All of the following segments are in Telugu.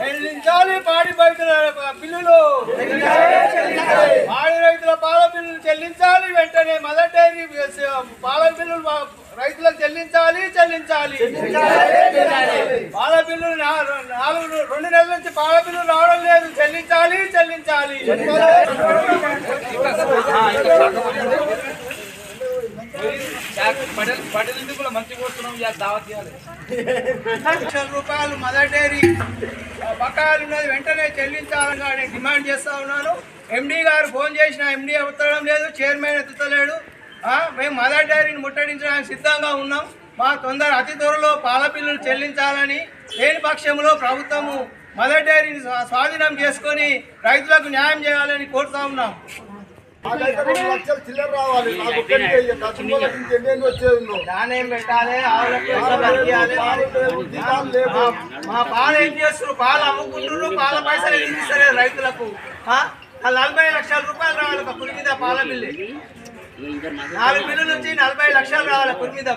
చెల్లించాలి పాడి రైతుల బిల్లులు. పాడి రైతుల పాల బిల్లులు చెల్లించాలి వెంటనే మదర్ డైరీ పాల బిల్లులు రైతులకు చెల్లించాలి చెల్లించాలి. పాల బిల్లులు నాలుగు రెండు నెలల నుంచి పాల బిల్లులు రావడం లేదు. చెల్లించాలి. చెల్లించాలి. లక్షల రూపాయలు మదర్ డైరీ బకాయిలు ఉన్నది వెంటనే చెల్లించాలని నేను డిమాండ్ చేస్తా ఉన్నాను. ఎండీ గారు ఫోన్ చేసిన ఎండీ ఎత్తడం లేదు చైర్మన్ ఎత్తుతలేడు మేము మదర్ డైరీని ముట్టడించడానికి సిద్ధంగా ఉన్నాం. మా తొందర అతి త్వరలో పాల బిల్లులు చెల్లించాలని లేని పక్షంలో ప్రభుత్వము మదర్ డైరీని స్వాధీనం చేసుకొని రైతులకు న్యాయం చేయాలని కోరుతా ఉన్నాం. నాణ్యం పెట్టాలి. పాలు. మా- పాలు ఏం చేస్తున్నారు? పాలు అమ్ముకుంటున్నారు పాల పైసలు ఏం ఇస్తలేదు రైతులకు. ఆ? ఆ నలభై లక్షల రూపాయలు రావాలి ఒక పురి మీద పాల బిల్లు. నాలుగు బిల్లు నుంచి నలభై లక్షలు రావాలి పురి మీద.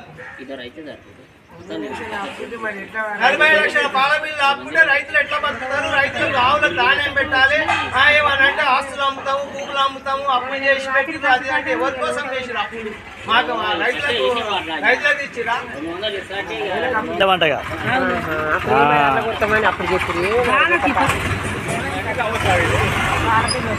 నలభై లక్షల పాల బిల్లు ఆపుకుంటే రైతులు ఎట్లా బతుకుతారు? రైతులకు ఆవులకు ధాన్యం పెట్టాలి. ఆ, అమ్ముతాము అప్పులు చేసి పెట్టి అది అంటే ఎవరి కోసం చేసిరు మాకు రైతులకు రైతులకు ఇచ్చిరా అప్పుడు ఫోటో